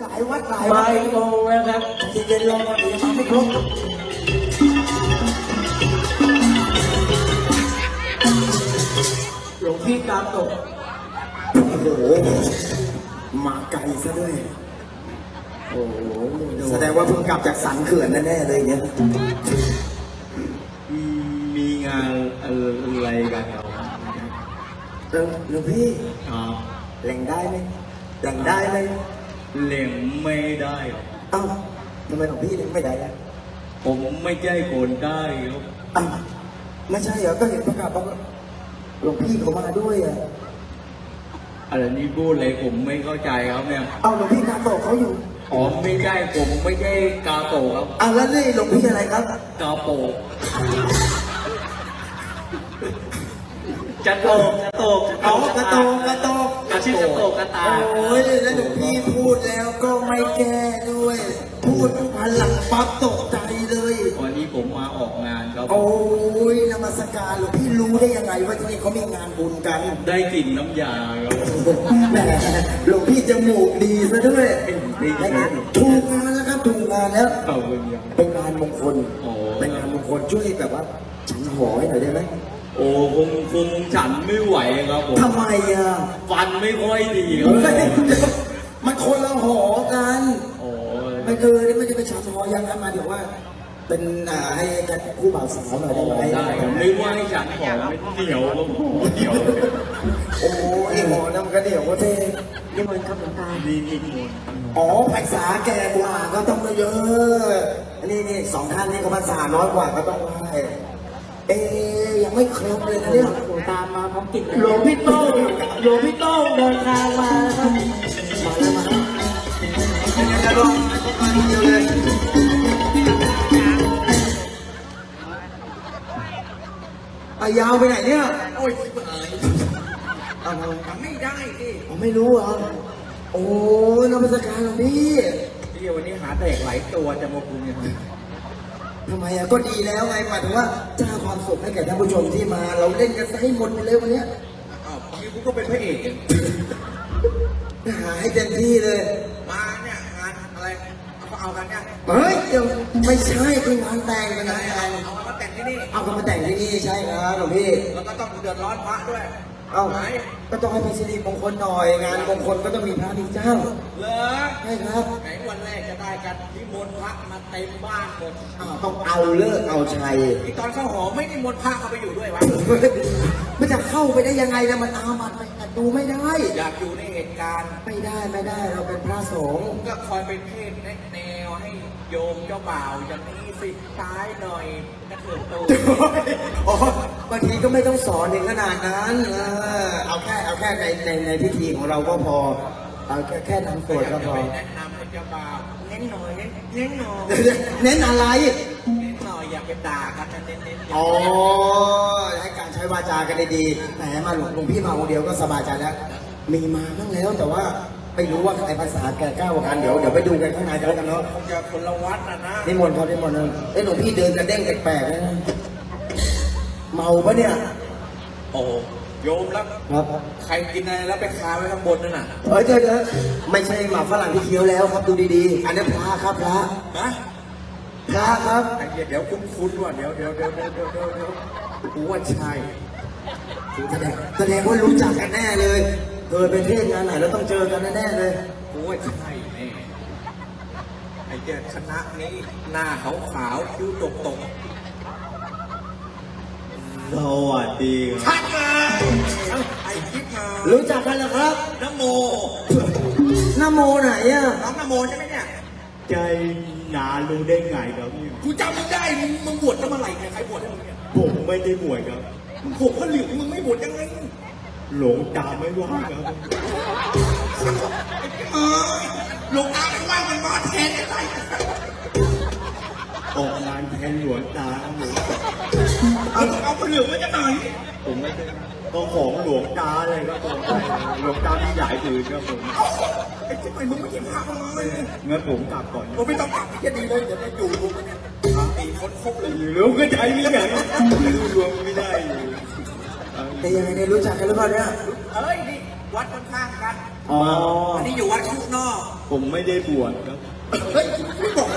หลายวัดหลายวัไม่ดโกงนะครับใจเย็นๆรอก่อนเดี๋ยวมาไม่ครบหลวงพี่กามตกโอ้โหมาไกลซะด้วยโอ้โหแสดงว่าเพิ่งกลับจากสันเขื่อนแน่ๆเลยเนี่ยมีงานอะไรกันครับเออหลวงพี่ครับแหล่งได้ไหมแหล่งได้ไหม เล่งไม่ได้หรอกเอ้าทำไมหลวงพี่ถึงไม่ได้ล่ะผมไม่ใช่คนได้ครับอ้าวไม่ใช่เหรอก็เห็นประกาศบอกว่าหลวงพี่เขามาด้วยอะอะไรนี่พูดอะไรผมไม่เข้าใจครับเนี่ยเอาหลวงพี่กาโตะเขาอยู่อ๋อไม่ใช่ผมไม่ใช่กาโตครับเอาแล้วนี่หลวงพี่อะไรครับ กาโปก จะโตกจะโตกเอากระโตกกระโตกกระชื่อจะโตกกระตาโอ้ยแล้วหลวงพี่พูดแล้วก็ไม่แก้ด้วย พูดพลังปั๊บตกใจเลยวันนี้ผมมาออกงานครับ โอ้ยนมัสการหลวงพี่รู้ได้ยังไงว่าที่นี่เขามีงานบุญกันได้กลิ่นน้ำยาครับแหมหลวงพี่จมูกดีซะด้วยดีครับถูกงานแล้วครับถูกงานแล้วขอบคุณครับเป็นงานมงคลโอ้เป็นงานมงคลช่วยแบบว่าฉันหอให้หน่อยได้ไหม โอ้คงคงฉันไม่ไหวครับผมทำไมอะฟันไม่ค่อยดีครัเฮ้บยมันคนละหอกัน โอ้ยไม่เคยไม่ได้ไปฉันหอยังนั้นมาเดี๋ยวว่า เป็นอ่าให้กับคู่บ่าวสาวหน่อยได้ไหมได้ครับไม่ว่าให้ฉันหอมไม่เหนียวครับผมเหนียวโอ้ไอ้หอน้ำกระเดี่ยวว่าเท่นิมนต์ครับหลวงตาดีอีกคนอ๋อภาษาแก่กว่าก็ต้องเยอะอันนี้นี่สองท่านนี่ก็ภาษาน้อยกว่าก็ต้องไหว้ เอ๊ยยังไม่ครบเลยนะเนี่ยหลวงตามาพร้อมกลิ่นหลวงพี่โต้งหลวงพี่โต้งเดินทางมาครับมาแล้วมาแล้วเป็นยังไงบ้างมาเดียวเลยอายาวไปไหนเนี่ยโอ้ยชิบหายเอามาทำไม่ได้ดิผมไม่รู้เหรอโอ้ยน้ำมัสการหลวงพี่ที่วันนี้หาแตกหลายตัวจะมาคุมยังไง ทำไมอะก็ดีแล้วไงหมายถึงว่าจ้างความสุขให้แก่ท่านผู้ชมที่มา เราเล่นกันซะให้หมดไปเลยวันเนี้ยอ้าวนี่กูก็เป็นพระเอกเองหาให้เต็มที่เลย มาเนี่ยงานอะไรเขาเอากันเนี่ยเฮ้ยเดี๋ยวไม่ใช่เป็นงานแต่งเป็นงานแต่งเอามาแต่งที่นี่เอากันมาแต่งที่นี่ใช่ครับหลวงพี่แล้วก็ต้องเดือดร้อนพระด้วย เอาไหน ก็ต้องให้เป็นสิริมงคลหน่อย งานมงคลก็ต้องมีพระมีเจ้าเหรอใช่ครับไหนวันแรกจะได้กันที่มนต์พระมาเต็มบ้านหมดอ้าวต้องเอาเลิกเอาชัยที่ตอนเข้าหอไม่ได้มนต์พระเข้าไปอยู่ด้วยวะ มันจะเข้าไปได้ยังไงนะมันอาบัติไปดูไม่ได้ อยากอยู่ในเหตุการณ์ ไม่ได้ไม่ได้เราเป็นพระสงฆ์ก็คอยเป็นเทศแนะแนวให้ โยมเจ้าบ่าวอย่างนี้สิซ้ายหน่อยกระเถิบตัวอ๋อบางทีก็ไม่ต้องสอนถึงขนาดนั้นเออเอาแค่เอาแค่ในในในพิธีของเราก็พอเอาแค่แค่นำสวดก็พอไปแนะนำให้เจ้าบ่าวเน้นหน่อยเน้นเน้นหน่อยเน้นอะไรเน้นหน่อยอย่าไปด่ากันนะเน้นเน้นอ๋อให้การใช้วาจากันดีๆแหมมาหลวงหลวงพี่มาองค์เดียวก็สบายใจแล้วมีมาบ้างแล้วแต่ว่า ไม่รู้ว่าใครภาษาแก่ก้าวกว่ากันเดี๋ยวเดี๋ยวไปดูกันข้างในกันแล้วกันเนาะคงจะคนละวัดนะนะนิมนต์ครับนิมนต์นะเอ้ยหลวงพี่เดินกระเด้งแปลกๆนะเมาปะเนี่ยโอ้โยมแล้วครับใครกินอะไรแล้วไปคาไว้ข้างบนนั่นน่ะเอ้ยเดี๋ยวเดี๋ยวไม่ใช่หมาฝรั่งที่เคี้ยวแล้วครับดูดีๆ อันนี้พระครับพระฮะพระครับ ไอ้เหี้ยเดี๋ยวคุ้นคุ้นๆว่ะเดี๋ยวเดี๋ยวเดี๋ยวเดี๋ยวเดี๋ยวเดี๋ยวเดี๋ยวกูว่าใช่ แสดงแสดงว่ารู้จักกันแน่เลย เคยไปเทศงานไหนแล้วต้องเจอกันแน่ๆเลยกูว่าใช่แน่ไอ้เจ้าคณะนี้หน้าขาวขาวๆคิ้วตกตกสวัสดีครับชัดเลยไอ้คิดมารู้จักกันเหรอครับน้ำโม นโมไหนอะน้องน้ำโมใช่ไหมเนี่ย ใจหนารู้ได้ไงครับเนี่ยกูจำไม่ได้ มึงมึงบวชตั้งเมื่อไหร่เนี่ยใครบวชให้มึงเนี่ยผมไม่ได้บวชครับมึงผมก็เหลืองมึงไม่บวชยังไง หลงตาไม่ว่างครับเออหลวงตาไม่ว่ามันมาแทนอะไรออกงานแทนหลวงตาครับผมเอาเอาเหลืองมาจากไหนผมไม่ได้ก็ของหลวงตาเลยครับผมหลวงตาที่หลายผืนครับผมไอ้ที่ไปมึงไม่กินผักมาเลยงั้นผมกลับก่อนผมไม่ต้องกลับที่จะดีเลยเดี๋ยวไปอยู่กูเนี่ยตีคนครบเลยหลวงก็ใจไม่ใหญ่ดูดวงไม่ได้ อยู่แต่ยังไงเนี่ยรู้จักกันหรือเปล่าเนี่ย เอ้ยนี่วัดข้างๆกันอ๋อ อันนี้อยู่วัดคุกนอก ผมไม่ได้บวชครับ เฮ้ยไม่บอก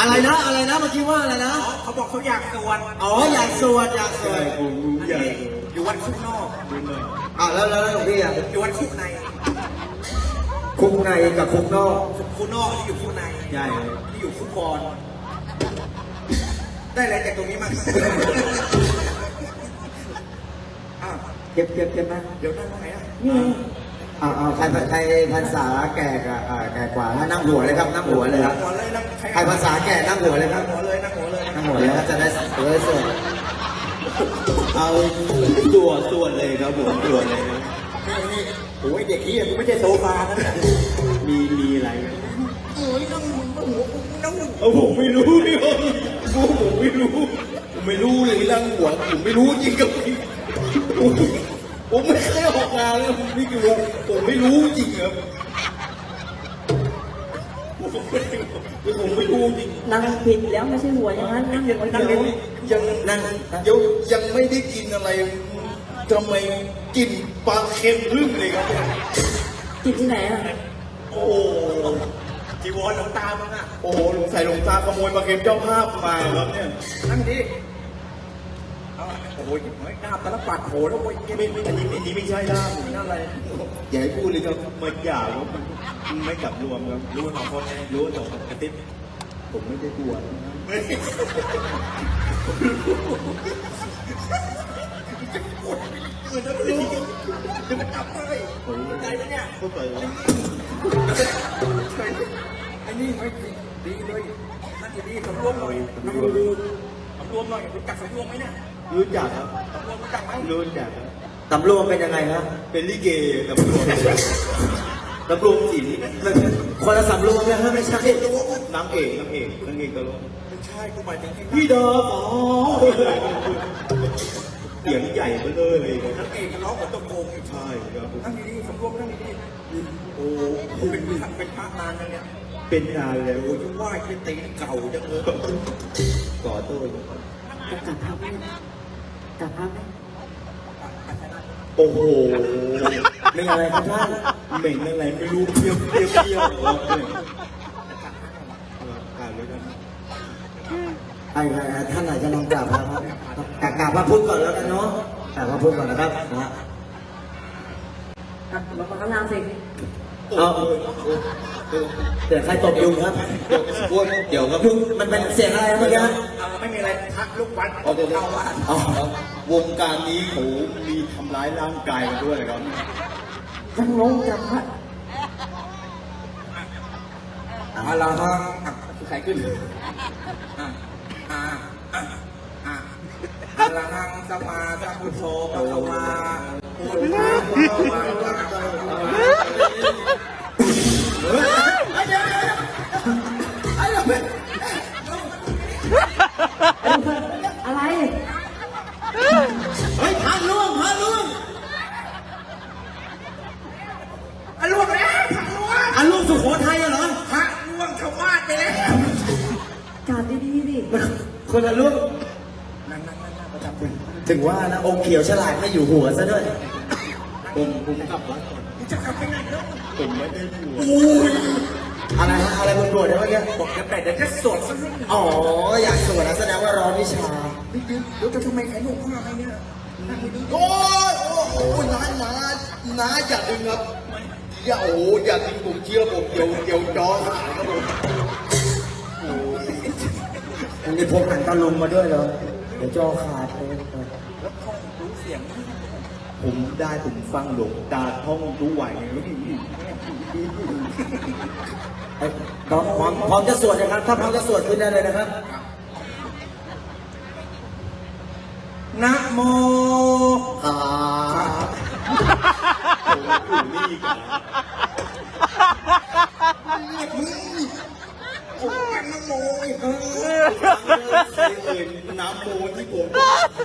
อะไรนะอะไรนะเมื่อกี้ว่าอะไรนะอ๋อเขาบอกเขาอยากสวดอ๋ออยากสวดอยากสวใช่ดผมรู้ใหญ่อยู่วัดคุกนอกดูหน่อยอ่าแล้วแล้วแล้วหลวงพี่อะอยู่วัดคุกในคุกในกับคุกนอกคุกนอกที่อยู่คุกในใหญ่เลยที่อยู่คุกบอลได้อะไรจากตรงนี้มั้งอ้าว เก็บเก็บเก็บมาเดี๋ยวนั่งตรงไหนอะนี่ไงอ่าอ่าใครใครพรรษาแก่กับอ่าแก่กว่าถ้านั่งหัวเลยครับนั่งหัวเลยครับนั่งหัวเลยนั่งใครภาษาแก่นั่งหัวเลยครันั่บงหัวเลยนั่งหัวเลยนั่งหัวเลยครับจะได้จะได้สวดเอาตัวตัวเลยครับผมตัวเลยครับโอ้ยเด็กนี้กูไม่ใช่โซฟานั่นแหละมีมีอะไรไหมโอ้ยนั่งนั่งหัวนั่งหัวเอาผมไม่รู้พี่ผมผมไม่รู้ ผมไม่รู้เลยเรื่องหัวผมไม่รู้จริงกับ พี่ผมผมไม่เคยออกงานเลยผมไม่รู้ผมไม่รู้จริงครับผมไม่รู้ผมไม่รู้จริงนั่งผิดแล้วไม่ใช่หัวอย่างนั้นนั่งหัวนั่งเดียวยังนั่งยังยังไม่ได้กินอะไรทำไมกินปลาเค็มพึ่งเลยครับเนี่ยจิตที่ไหนอะโอ้โหจีวรหลวงตามึงอะโอ้โหหลวงใส่หลวงตาขโมยปลาเค็มเจ้าภาพมาครับเนี่ยนั่งดิเอา โอ้ยเฮ้ยหน้าตาลปัดโหแล้วโอ้ยไม่ไม่อันนี้อันนี้ไม่ใช่ล่ามนั่นอะไรอย่าให้พูดเลยครับมันหยาบว่ามันไม่กลับรวมครับรู้สองคนไงรู้สองกระติ๊บผมไม่ได้บวชนะครับเออจะรู้จะมาจับให้ผมใจไหมเนี่ยพูดไปว่าไอ้นี่ไม่ดีเลยนั่งดีสำรวมหน่อยสำรวมหน่อยรู้จักสำรวมไหมเนี่ย รู้จักครับสำรวมรู้จักไหมรู้จักครับตำรวจเป็นยังไงครับเป็นลิเกตำรวจตำรวจศิลป์คนละสำรวมนะฮะไม่ใช่นางเอกนางเอกนางเอกตลกไม่ใช่กูหมายถึงที่พี่ดาขอเสียงใหญ่ไปเลยเลยครับนักเอกร้องเหมือนตัวโกงอีกใช่ครับผมนั่งดีๆสำรวมนั่งดีๆโอ้โหเป็นพระเป็นพระนานแล้วเนี่ยเป็นนานแล้วโอ้ยยังไหว้เป็นตีนเก่าจังเลยขอโทษๆจะกลับภาพไหม กลับภาพไหมโอ้โหเป็นอะไรครับท่านเหม็นอะไรไม่รู้เปรี้ยวเปรี้ยวเปรี้ยวครับเนี่ยอ่านเลยครับไอ้ไอ้ท่านไหนจะลองกราบพระครับกราบกราบพระพุทธก่อนแล้วกันเนาะกราบพระพุทธก่อนนะครับนะฮะอะลงมาข้างล่างสิเอา เดี๋ยวใครตบยุงครับเดี๋ยวครับยุงมันเป็นเสียงอะไรนะเมื่อกี้ไม่มีอะไรพระลูกวัดเอาเดี๋ยวเข้าวัดวงการนี้เขามีทำร้ายร่างกายกันด้วยครับยังลงกลับพระอะลาฮังอะใครขึ้นอะอะอะอะอะลาฮังสมาสัมพุทโธปะคะวาพุทธังภะวัน ขียวฉลาดไม่อยู่หัวซะด้วย ผมผมกลับวัดก่อนจะกลับไปไหนแล้วผมไม่ได้บวชอะไรฮะอะไรบนบวชเนี่ยเมื่อกี้บอกจะแต่เดี๋ยวจะสวดสักนิดหนึ่งอ๋ออยากสวดนะแสดงว่าร้อนวิชาเดี๋ยวจะทำไมใครนุ่งผ้าอะไรเนี่ยนั่งดีโอ้ยโอ้โหน้าน้าน้าอย่าดึงครับอย่าโอ้โหอย่าดึงผมเชื่อผมเดี๋ยวเดี๋ยวจอหายครับผมอันนี้พกหนังตะลุงมาด้วยเหรอเดี๋ยวจอขาดเลย ๆแล้วท่องรู้เสียง ผมได้ผมฟังหลวงตาท่องรู้ไหวเอ้ยพร้อมพร้อมพร้อมจะสวดนะครับ ถ้าพร้อมจะสวดขึ้นได้เลยนะครับ นะโมอ่าผมอยู่นี่กันโอ้ยนะโมไอ้เฮ้ยใครเอ่ยน้ำโมที่ผม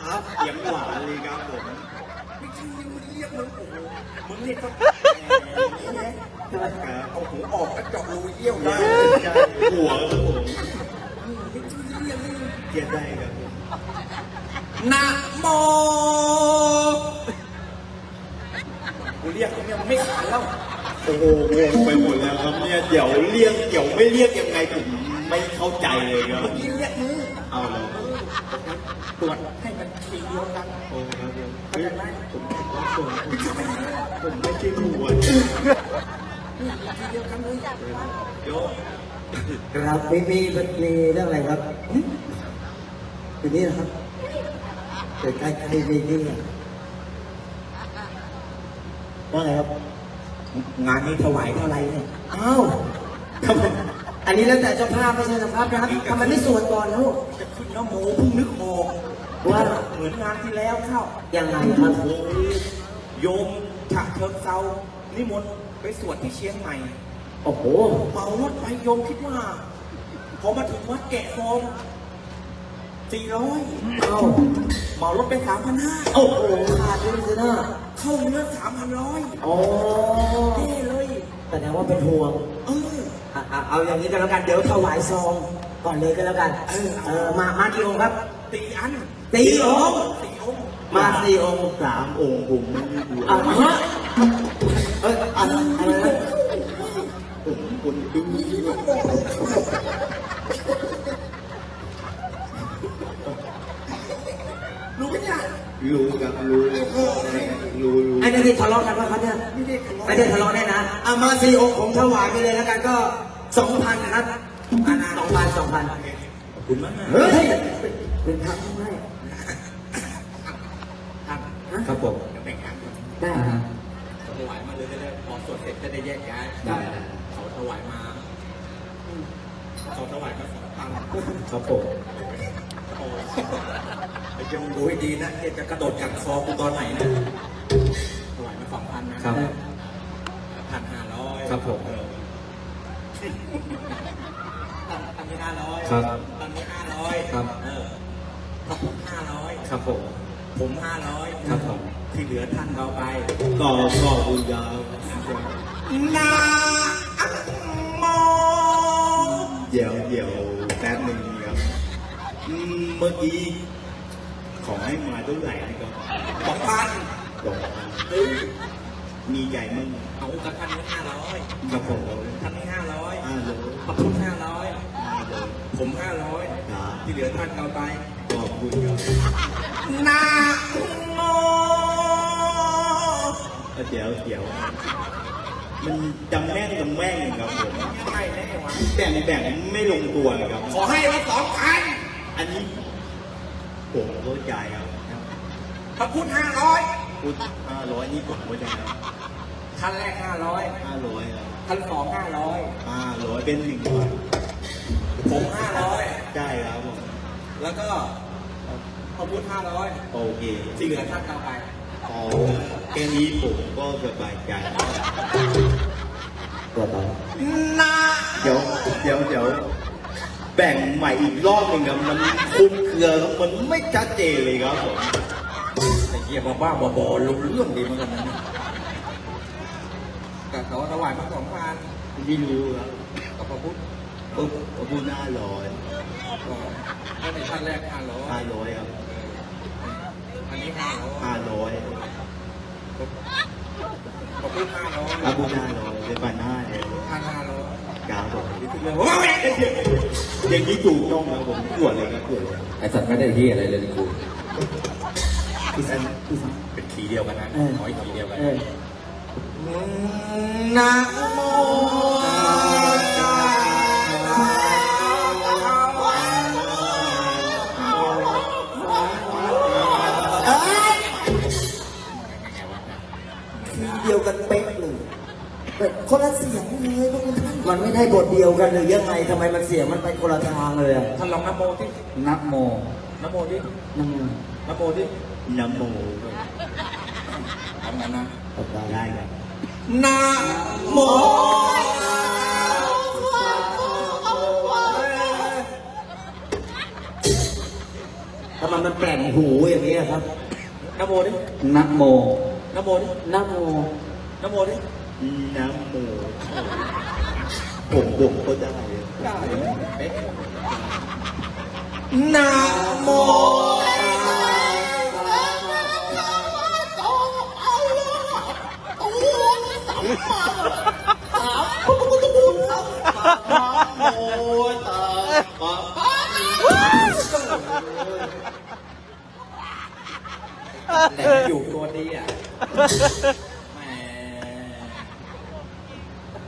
ครับเสียงหวานเลยครับผมไม่ใช่ มึงเรียกมึงโอ้โหมึงเรียกก็เอาหูออกกระจอกรูเยี่ยวได้ใช่หัวครับผมไม่ใช่เกียดได้ครับนะโมกูเรียกมึงเนี่ยมันไม่ขานแล้ว โอ้โหงงไปหมดแล้วครับเนี่ยเดี๋ยวเรียกเดี๋ยวไม่เรียกยังไงผมไม่เข้าใจเลยครับเมื่อกี้เรียกมือเอาเลยตรวจให้มันทีเดียวกันโอ้ครับเดี๋ยวเข้าใจไหมผม ผมผมไม่ใช่หนวดทีเดียวกันเลยโยมครับมีมีมีเรื่องอะไรครับหึอยู่นี่นะครับเกิดใกล้ใกล้มีนี่ว่าไงครับ งานนี้ถวายเท่าไหร่เนี่ยอ้าวทำไมอันนี้แล้วแต่เจ้าภาพไม่ใช่เจ้าภาพนะครับทำไมไม่สวดก่อนแล้วจะขึ้นน้ำโมเพิ่งนึกออกว่าเหมือนงานที่แล้วเข้ายังไงครับ โอ้ยโยมฉะเชิงเซานิมนต์ไปสวดที่เชียงใหม่โอ้โหเมารถไปโยมคิดว่าพอมาถึงวัดแกะฟองสี่ร้อยเอ้าเมารถไปสามพันห้าโอ้โหขาดเลยสินะเข้าเนื้อสามพันร้อยโอ้เท่เลยแสดงว่าเป็นห่วงเอออะอะเอาอย่างนี้ก็แล้วกันเดี๋ยวถวายซองก่อนเลยก็แล้วกัน เออเออมา มากี่องค์ครับตีอันตีองค์ตีองค์ มาสี่องค์สามองค์ผมไม่ได้บวชอะฮะเอ้ยอะไรอะไรนะผมคนดื้อรู้ไหมเนี่ยรู้ครับรู้รู้รู้ไอ้นี่ที่ทะเลาะกันป่ะครับเนี่ยไม่ได้ทะเลาะไม่ได้ทะเลาะแน่นะอะมาสี่องค์ผมถวายไปเลยแล้วกันก็สองพันครับสองพันสองพันขอบคุณมากนะเฮ้ยเป็นพระไม่ครับ ครับผมเดี๋ยวแบ่งกันได้ครับถวายมาเลยจะได้พอสวดเสร็จจะได้แยกย้ายได้เขาถวายมาเขาถวายมาสองพันครับผมโอ้ไอ้เจ้ามึงดูให้ดีนะเดี๋ยวจะกระโดดกัดคอกูตอนไหนนะถวายมาสองพันนะครับพันห้าร้อยครับผมเออพันที่ห้าร้อยครับพันที่ห้าร้อยครับ เออขอบคุณห้าร้อยครับผม ผมห้าร้อยครับผม ที่เหลือท่านเอาไป ต่อต่อบุญยาวนาอังโมเดี๋ยวเดี๋ยวแป๊บหนึ่งครับอืมเมื่อกี้ขอให้มาเท่าไหร่นะครับสองพันสองพันมีใหญ่มั่งเอากระพันนี้ห้าร้อยครับผมพันนี้ห้าร้อยห้าโลขอบคุณห้าร้อยห้าโลผมห้าร้อยครับที่เหลือท่านเอาไปข อบคุณครับนาโมเดี๋ยวเดี๋ยวมันจำแม่งจำแม่งครับผมไม่แน่วะแบ่งแบ่งไม่ลงตัวเลยครับ ขอให้มาสองพันอันนี้ผมเข้าใจครับขอบคุณห้าร้อยพูดห้าร้อยนี่ผมเข้าใจครับท่านแรกห้าร้อยห้าร้อยครับท่านสองห้าร้อยห้าร้อยเป็นหนึ่งพันผมห้าร้อยได้ครับผมแล้วก็ ขอบคุณห้าร้อยโอเคที่เหลือท่านเอาไปพอแค่นี้ผมก็สบายใจแล้วตัวต่อนาเดี๋ยวเดี๋ยวเดี๋ยวแบ่งใหม่อีกรอบหนึ่งครับมันคลุมเครือครับมันไม่ชัดเจนเลยครับผมไอ้เหี้ยบ้าบ้าบอบอรู้เรื่องดีเหมือนกันนะเนี่ยแต่เขาถวายมาสองพันไม่รู้ครับกับพระพุทธปุ๊บปุ๊บหน้าร้อยก็ก็ในท่านแรกห้าร้อยห้าร้อยครับ อันนี้ห้าร้อยห้าร้อยพระพุทธห้าร้อยอาบุญห้าร้อยเป็นปันห้าเลยท่านห้าร้อยกาวผมนี่คือเรื่องโอ้ยอย่างนี้ถูกต้องครับผมตรวจเลยครับตรวจเลยไอ้สัตว์ไม่ได้ที่อะไรเลยกูพี่สันพี่สันเป็นขีเดียวกันนะน้อยขีเดียวกันเออนะโม กันเป๊ะเลยแบบคนละเสียงเลยพวกคุณท่านมันไม่ได้บทเดียวกันหรือยังไงทำไมมันเสียงมันไปคนละทางเลยอะท่านลองนะโมที่นะโมนะโมที่นั่งนะโมที่น้ำโมทำงานนะตบได้ได้ครับนะโมทำไมมันแปลงหูอย่างนี้ยครับนะโมดินะโมนะโมดินะโม นโมที่น้ำโมผมบมก็ได้ได้เป๊ะนะโมแต่อยู่ตัวดีอะ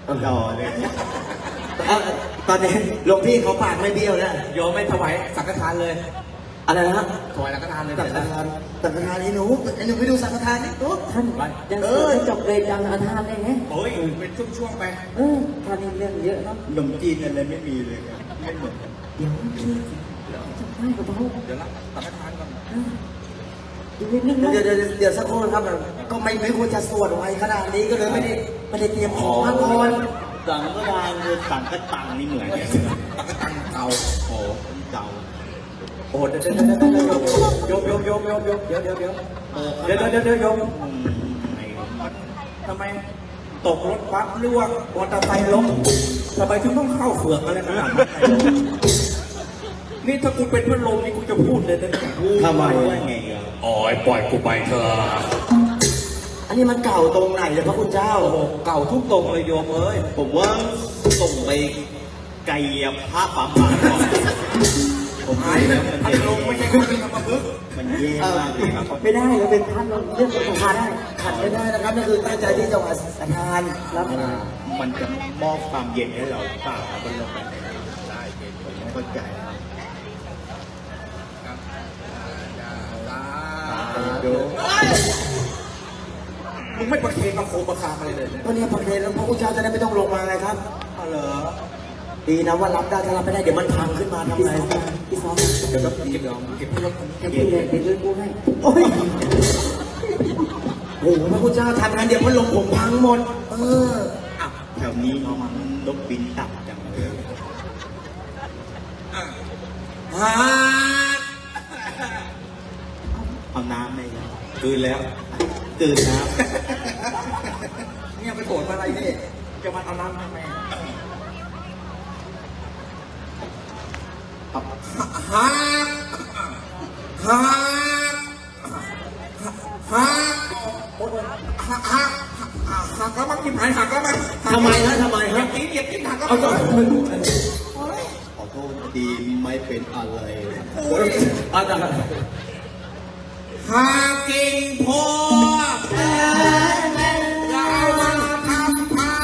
แหมต่อเลยเอ้าตอนนี้หลวงพี่เขาปากไม่เบี้ยวแล้วโยมไม่ถวายสังฆทานเลย อะไรนะถวายสังฆทานเลยสังฆทานสังฆทานไอ้หนูไอ้หนูไปดูสังฆทานนี่ตุ๊ท่านยังสวดไม่จบเลยจังอาทานเลยไงโอ้ยเป็นช่วงๆไปเออท่านนี่เรื่องเยอะเนาะขนมจีนอะไรไม่มีเลยครับไม่เหมือนกันเดี๋ยวพี่จำได้กับเบาเดี๋ยวรับสังฆทานก่อนเออดูนิดนึงนะเดี๋ยวเดี๋ยวเดี๋ยวเดี๋ยวสักครู่นะครับก็ไม่ไม่ควรจะสวดไว้ขนาดนี้ก็เลยไม่ได้ ไม่ได้เตรียมของมาก่อนสังฆทานคือสังฆตังนี่เหมือนกันสังฆทานเก่าโอ้เก่าโอ้เดี๋ยวเดี๋ยวเดี๋ยวเดี๋ยวโยมโยมโยมโยมโยมเดี๋ยวเดี๋ยวเดี๋ยวเออเดี๋ยวเดี๋ยวเดี๋ยวโยมอืมไอ้มันทำไมตกรถปั๊บหรือว่ามอเตอร์ไซค์ล้มทำไมถึงต้องเข้าเฝือกอะไรขนาดนั้นนี่ถ้ากูเป็นพัดลมนี่กูจะพูดเลยนะเนี่ยทำไมว่าไงอะโอ้ยปล่อยกูไปเถอะ อันนี้มันเก่าตรงไหนเลยพระคุณเจ้า โอ้โหเก่าทุกตรงเลยโยมเอ้ย ผมว่าส่งไปไกลภาพบำบัดก่อนผมหายเลยพัดลมไม่ใช่เครื่องกำพึกมันแย่มากเลยครับ ไม่ได้เราเป็นท่านเราเรื่องของทานได้ขัดไม่ได้นะครับนี่คือตั้งใจที่จะมาสังฆทานรับมันจะมอบความเย็นให้เราเปล่าครับมันลงไปได้ผมไม่เข้าใจครับดู มึงไม่ประเคนมาโคประคามอะไรเลยเนี่ยก็เนี่ยพระเคแล้วพระคุณเจ้าจะได้ไม่ต้องลงมาไงครับอ๋อเหรอ ดีนะว่ารับได้ถ้ารับไม่ได้เดี๋ยวมันพังขึ้นมาทำพี่ไงซ้อมพี่ซ้อมเดี๋ยวก็เก็บเก็บพัดลมแค่พี่เลยเดี๋ยวด้วยกูให้โอ้ยโอ้โหพระคุณเจ้าทำงานเดี๋ยวพัดลมผมพังหมด เอออะแถวนี้มันนกบินต่ำจังเลยอะฮะเอาน้ำไหม ครับคืนแล้วตื่นน้เนี่ยไปโกรธอะไรนี่จะมาเอาน้ำทำไมฮักฮักฮักฮักฮักฮักฮักแล้วมันกินหายหักแล้วมันทำไมฮะทำไมฮะกินเหยียบกินหักแล้วเอาต่อำขอโทษดีไม่เป็นอะไรเอาต่อ หากินพอเรามาทำพา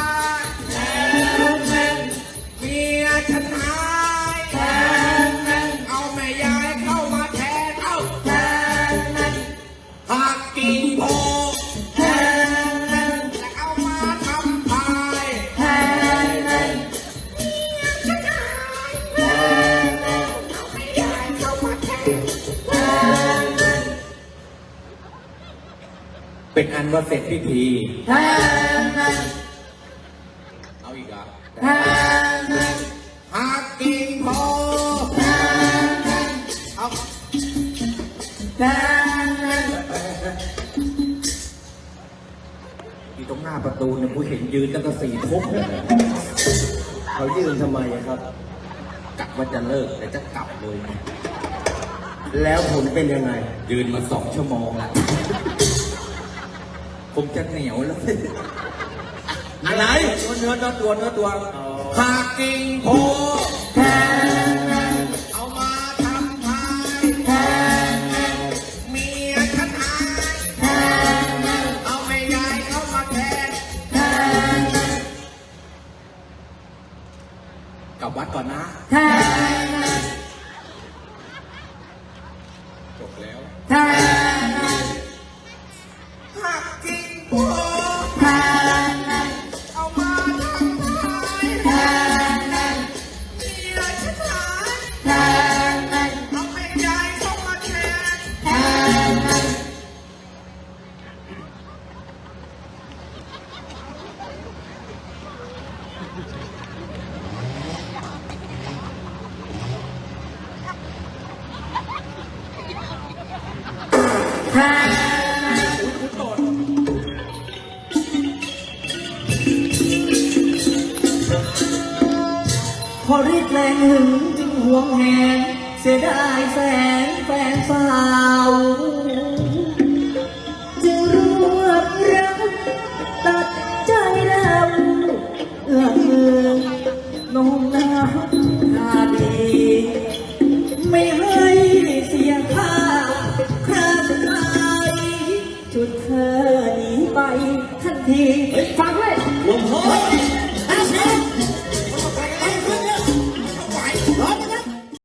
ยเมียฉันหา เป็นอันว่าเสร็จพิธีเอาอีกเหรอะหากินพอเอาอยู่ตรงหน้าประตูเนี่ยกูเห็นยืนตั้งแต่สี่ทุ่มเลยนะเขายืนทำไมอะครับกะว่าจะเลิกแต่จะกลับเลย แล้วผลเป็นยังไง ยืนมาสองชั่วโมงแล้ว คงจะเหนียวแล้ว อะไร เนื้อเนื้อตัวเนื้อตัวหากินโพเอ อรีดแรงหึงจึงหวงแหนเสียดายแฟนแฟนสาว